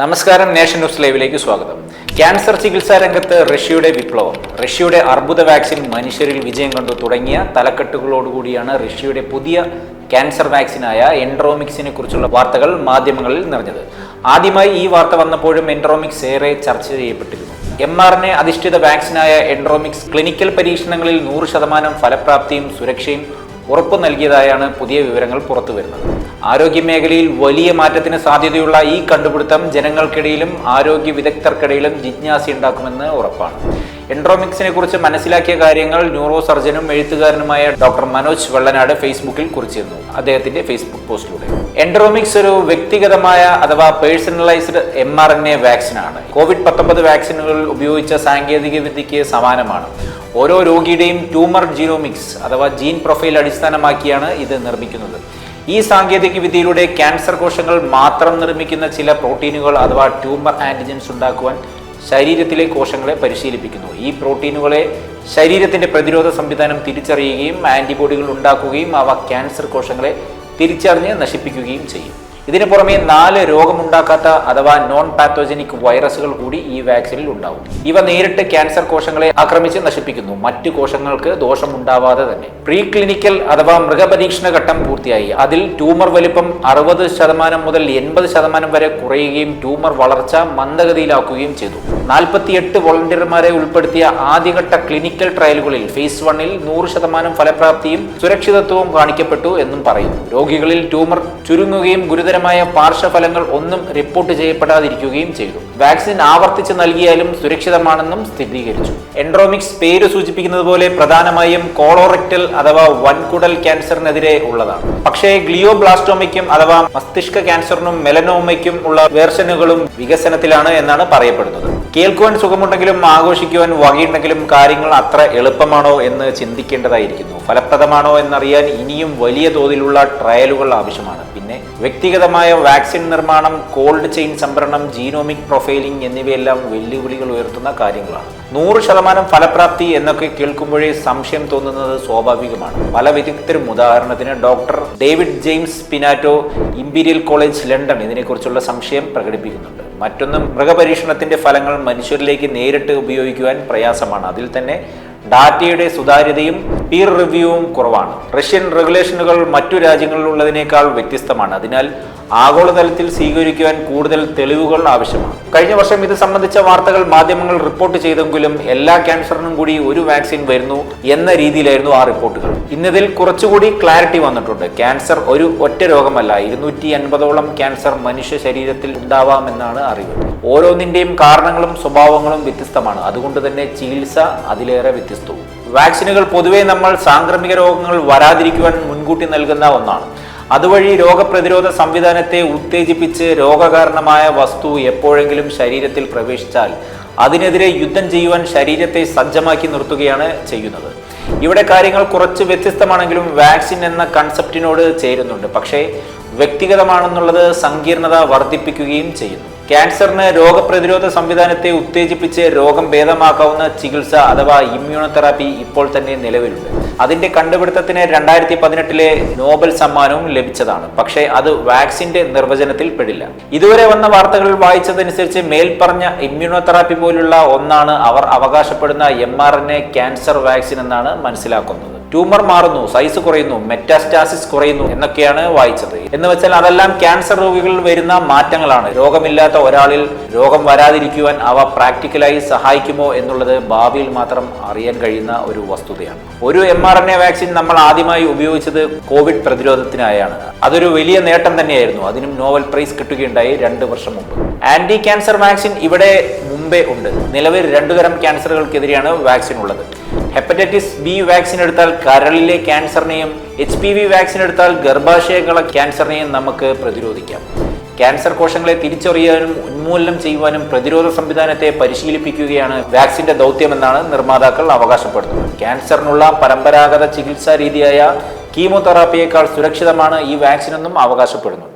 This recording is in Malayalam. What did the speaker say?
നമസ്കാരം നേഷൻ ന്യൂസ് ലൈവിലേക്ക് സ്വാഗതം. ക്യാൻസർ ചികിത്സാ രംഗത്ത് റഷ്യയുടെ വിപ്ലവം. റഷ്യയുടെ അർബുദ വാക്സിൻ മനുഷ്യരിൽ വിജയം കണ്ടു തുടങ്ങിയ തലക്കെട്ടുകളോടുകൂടിയാണ് റഷ്യയുടെ പുതിയ ക്യാൻസർ വാക്സിനായ എൻഡ്രോമിക്സിനെ കുറിച്ചുള്ള വാർത്തകൾ മാധ്യമങ്ങളിൽ നിറഞ്ഞത്. ആദ്യമായി ഈ വാർത്ത വന്നപ്പോഴും എൻഡ്രോമിക്സ് ഏറെ ചർച്ച ചെയ്യപ്പെട്ടിരുന്നു. എം ആർ എൻ അധിഷ്ഠിത വാക്സിനായ എൻഡ്രോമിക്സ് ക്ലിനിക്കൽ പരീക്ഷണങ്ങളിൽ നൂറ് ശതമാനം ഫലപ്രാപ്തിയും സുരക്ഷയും ഉറപ്പു നൽകിയതായാണ് പുതിയ വിവരങ്ങൾ പുറത്തു വരുന്നത്. ആരോഗ്യമേഖലയിൽ വലിയ മാറ്റത്തിന് സാധ്യതയുള്ള ഈ കണ്ടുപിടുത്തം ജനങ്ങൾക്കിടയിലും ആരോഗ്യ വിദഗ്ധർക്കിടയിലും ജിജ്ഞാസയുണ്ടാക്കുമെന്ന് ഉറപ്പാണ്. എൻഡ്രോമിക്സിനെ കുറിച്ച് മനസ്സിലാക്കിയ കാര്യങ്ങൾ ന്യൂറോ സർജനും എഴുത്തുകാരനുമായ ഡോക്ടർ മനോജ് വെള്ളനാട് ഫേസ്ബുക്കിൽ കുറിച്ചിരുന്നു. അദ്ദേഹത്തിന്റെ ഫേസ്ബുക്ക് പോസ്റ്റിലൂടെ. എൻഡ്രോമിക്സ് ഒരു വ്യക്തിഗതമായ അഥവാ personalised M R N A വാക്സിനാണ്. കോവിഡ് പത്തൊമ്പത് വാക്സിനുകൾ ഉപയോഗിച്ച സാങ്കേതിക വിദ്യയ്ക്ക് സമാനമാണ്. ഓരോ രോഗിയുടെയും ട്യൂമർ ജീനോമിക്സ് അഥവാ ജീൻ പ്രൊഫൈൽ അടിസ്ഥാനമാക്കിയാണ് ഇത് നിർമ്മിക്കുന്നത്. ഈ സാങ്കേതിക വിദ്യയിലൂടെ ക്യാൻസർ കോശങ്ങൾ മാത്രം നിർമ്മിക്കുന്ന ചില പ്രോട്ടീനുകൾ അഥവാ ട്യൂമർ ആന്റിജൻസ് ഉണ്ടാക്കുവാൻ ശരീരത്തിലെ കോശങ്ങളെ പരിശീലിപ്പിക്കുന്നു. ഈ പ്രോട്ടീനുകളെ ശരീരത്തിന്റെ പ്രതിരോധ സംവിധാനം തിരിച്ചറിയുകയും ആന്റിബോഡികൾ ഉണ്ടാക്കുകയും അവ ക്യാൻസർ കോശങ്ങളെ തിരിച്ചറിഞ്ഞ് നശിപ്പിക്കുകയും ചെയ്യും. ഇതിനു പുറമെ നാല് രോഗമുണ്ടാക്കാത്ത അഥവാ നോൺ പാത്തോജനിക് വൈറസുകൾ കൂടി ഈ വാക്സിനിൽ ഉണ്ടാവും. ഇവ നേരിട്ട് ക്യാൻസർ കോശങ്ങളെ ആക്രമിച്ച് നശിപ്പിക്കുന്നു. മറ്റു കോശങ്ങൾക്ക് ദോഷമുണ്ടാവാതെ തന്നെ. പ്രീ ക്ലിനിക്കൽ അഥവാ മൃഗപരീക്ഷണ ഘട്ടം പൂർത്തിയായി. അതിൽ ട്യൂമർ വലിപ്പം അറുപത് ശതമാനം മുതൽ എൺപത് ശതമാനം വരെ കുറയുകയും ട്യൂമർ വളർച്ച മന്ദഗതിയിലാക്കുകയും ചെയ്തു. നാൽപ്പത്തിയെട്ട് വോളണ്ടിയർമാരെ ഉൾപ്പെടുത്തിയ ആദ്യഘട്ട ക്ലിനിക്കൽ ട്രയലുകളിൽ ഫേസ് വണ്ണിൽ നൂറ് ശതമാനം ഫലപ്രാപ്തിയും സുരക്ഷിതത്വവും കാണിക്കപ്പെട്ടു എന്നും പറയുന്നു. രോഗികളിൽ ട്യൂമർ ചുരുങ്ങുകയും ഗുരുതരമായ പാർശ്വഫലങ്ങൾ ഒന്നും റിപ്പോർട്ട് ചെയ്യപ്പെടാതിരിക്കുകയും ചെയ്തു. വാക്സിൻ ആവർത്തിച്ച് നൽകിയാലും സുരക്ഷിതമാണെന്നും സ്ഥിരീകരിച്ചു. എൻഡ്രോമിക്സ് പേര് സൂചിപ്പിക്കുന്നത് പോലെ പ്രധാനമായും കോളോറെക്ടൽ അഥവാ വൻകുടൽ ക്യാൻസറിനെതിരെ ഉള്ളതാണ്. പക്ഷേ ഗ്ലിയോബ്ലാസ്റ്റോമയ്ക്കും അഥവാ മസ്തിഷ്ക ക്യാൻസറിനും മെലനോമയ്ക്കും ഉള്ള വേർഷനുകളും വികസനത്തിലാണ് എന്നാണ് പറയപ്പെടുന്നത്. കേൾക്കുവാൻ സുഖമുണ്ടെങ്കിലും ആഘോഷിക്കുവാൻ വകയുണ്ടെങ്കിലും കാര്യങ്ങൾ അത്ര എളുപ്പമാണോ എന്ന് ചിന്തിക്കേണ്ടതായിരിക്കുന്നു. ഫലപ്രദമാണോ എന്നറിയാൻ ഇനിയും വലിയ തോതിലുള്ള ട്രയലുകൾ ആവശ്യമാണ്. പിന്നെ വ്യക്തിഗതമായ വാക്സിൻ നിർമ്മാണം കോൾഡ് ചെയിൻ സംഭരണം ജീനോമിക് പ്രൊഫൈലിംഗ് എന്നിവയെല്ലാം വെല്ലുവിളികൾ ഉയർത്തുന്ന കാര്യങ്ങളാണ്. നൂറ് ശതമാനം ഫലപ്രാപ്തി എന്നൊക്കെ കേൾക്കുമ്പോഴേ സംശയം തോന്നുന്നത് സ്വാഭാവികമാണ്. പല വിദഗ്ധരും ഉദാഹരണത്തിന് doctor David James Pinato Imperial College London ഇതിനെക്കുറിച്ചുള്ള സംശയം പ്രകടിപ്പിക്കുന്നുണ്ട്. മറ്റൊന്നും മൃഗപരീക്ഷണത്തിന്റെ ഫലങ്ങൾ മനുഷ്യരിലേക്ക് നേരിട്ട് ഉപയോഗിക്കുവാൻ പ്രയാസമാണ്. അതിൽ തന്നെ ഡാറ്റയുടെ സുതാര്യതയും പീർ റിവ്യൂവും കുറവാണ്. റഷ്യൻ റെഗുലേഷനുകൾ മറ്റു രാജ്യങ്ങളിലുള്ളതിനേക്കാൾ വ്യത്യസ്തമാണ്. അതിനാൽ ആഗോളതലത്തിൽ സ്വീകരിക്കുവാൻ കൂടുതൽ തെളിവുകൾ ആവശ്യമാണ്. കഴിഞ്ഞ വർഷം ഇത് സംബന്ധിച്ച വാർത്തകൾ മാധ്യമങ്ങൾ റിപ്പോർട്ട് ചെയ്തെങ്കിലും എല്ലാ ക്യാൻസറിനും കൂടി ഒരു വാക്സിൻ വരുന്നു എന്ന രീതിയിലായിരുന്നു ആ റിപ്പോർട്ടുകൾ. ഇന്നതിൽ കുറച്ചുകൂടി ക്ലാരിറ്റി വന്നിട്ടുണ്ട്. ക്യാൻസർ ഒരു ഒറ്റ രോഗമല്ല. ഇരുന്നൂറ്റി അൻപതോളം ക്യാൻസർ മനുഷ്യ ശരീരത്തിൽ ഉണ്ടാവാമെന്നാണ് അറിവ്. ഓരോന്നിന്റെയും കാരണങ്ങളും സ്വഭാവങ്ങളും വ്യത്യസ്തമാണ്. അതുകൊണ്ട് തന്നെ ചികിത്സ അതിലേറെ വ്യത്യസ്തവും. വാക്സിനുകൾ പൊതുവെ നമ്മൾ സാംക്രമിക രോഗങ്ങൾ വരാതിരിക്കുവാൻ മുൻകൂട്ടി നൽകുന്ന ഒന്നാണ്. അതുവഴി രോഗപ്രതിരോധ സംവിധാനത്തെ ഉത്തേജിപ്പിച്ച് രോഗകാരണമായ വസ്തു എപ്പോഴെങ്കിലും ശരീരത്തിൽ പ്രവേശിച്ചാൽ അതിനെതിരെ യുദ്ധം ചെയ്യുവാൻ ശരീരത്തെ സജ്ജമാക്കി നിർത്തുകയാണ് ചെയ്യുന്നത്. ഇവിടെ കാര്യങ്ങൾ കുറച്ച് വ്യത്യസ്തമാണെങ്കിലും വാക്സിൻ എന്ന കൺസെപ്റ്റിനോട് ചേരുന്നുണ്ട്. പക്ഷേ വ്യക്തിഗതമാണെന്നുള്ളത് സങ്കീർണത വർദ്ധിപ്പിക്കുകയും ചെയ്യുന്നു. ക്യാൻസറിന് രോഗപ്രതിരോധ സംവിധാനത്തെ ഉത്തേജിപ്പിച്ച് രോഗം ഭേദമാക്കാവുന്ന ചികിത്സ അഥവാ ഇമ്മ്യൂണോതെറാപ്പി ഇപ്പോൾ തന്നെ നിലവിലുണ്ട്. അതിന്റെ കണ്ടുപിടുത്തത്തിന് രണ്ടായിരത്തി പതിനെട്ടിലെ നോബൽ സമ്മാനവും ലഭിച്ചതാണ്. പക്ഷേ അത് വാക്സിന്റെ നിർവചനത്തിൽ പെടില്ല. ഇതുവരെ വന്ന വാർത്തകൾ വായിച്ചതനുസരിച്ച് മേൽപ്പറഞ്ഞ ഇമ്മ്യൂണോതെറാപ്പി പോലുള്ള ഒന്നാണ് അവർ അവകാശപ്പെടുന്ന എം ക്യാൻസർ വാക്സിൻ എന്നാണ് മനസ്സിലാക്കുന്നത്. ട്യൂമർ മാറുന്നു സൈസ് കുറയുന്നു മെറ്റാസ്റ്റാസിസ് കുറയുന്നു എന്നൊക്കെയാണ് വായിച്ചത്. എന്ന് വെച്ചാൽ അതെല്ലാം ക്യാൻസർ രോഗികളിൽ വരുന്ന മാറ്റങ്ങളാണ്. രോഗമില്ലാത്ത ഒരാളിൽ രോഗം വരാതിരിക്കുവാൻ അവ പ്രാക്ടിക്കലായി സഹായിക്കുമോ എന്നുള്ളത് ഭാവിയിൽ മാത്രം അറിയാൻ കഴിയുന്ന ഒരു വസ്തുതയാണ്. ഒരു M R N A vaccine നമ്മൾ ആദ്യമായി ഉപയോഗിച്ചത് കോവിഡ് പ്രതിരോധത്തിനായാണ്. അതൊരു വലിയ നേട്ടം തന്നെയായിരുന്നു. അതിനും നോവൽ പ്രൈസ് കിട്ടുകയുണ്ടായി രണ്ട് വർഷം മുമ്പ്. ആന്റി ക്യാൻസർ വാക്സിൻ ഇവിടെ മുമ്പേ ഉണ്ട്. നിലവിൽ രണ്ടുതരം ക്യാൻസറുകൾക്കെതിരെയാണ് വാക്സിൻ ഉള്ളത്. ഹെപ്പറ്റൈറ്റിസ് ബി വാക്സിൻ എടുത്താൽ കരളിലെ ക്യാൻസറിനെയും എച്ച് പി വി വാക്സിൻ എടുത്താൽ ഗർഭാശയങ്ങളെ ക്യാൻസറിനെയും നമുക്ക് പ്രതിരോധിക്കാം. ക്യാൻസർ കോശങ്ങളെ തിരിച്ചറിയാനും ഉന്മൂലനം ചെയ്യുവാനും പ്രതിരോധ സംവിധാനത്തെ പരിശീലിപ്പിക്കുകയാണ് വാക്സിന്റെ ദൗത്യമെന്നാണ് നിർമ്മാതാക്കൾ അവകാശപ്പെടുന്നത്. ക്യാൻസറിനുള്ള പരമ്പരാഗത ചികിത്സാ രീതിയായ കീമോതെറാപ്പിയേക്കാൾ സുരക്ഷിതമാണ് ഈ വാക്സിനെന്നും അവകാശപ്പെടുന്നുണ്ട്.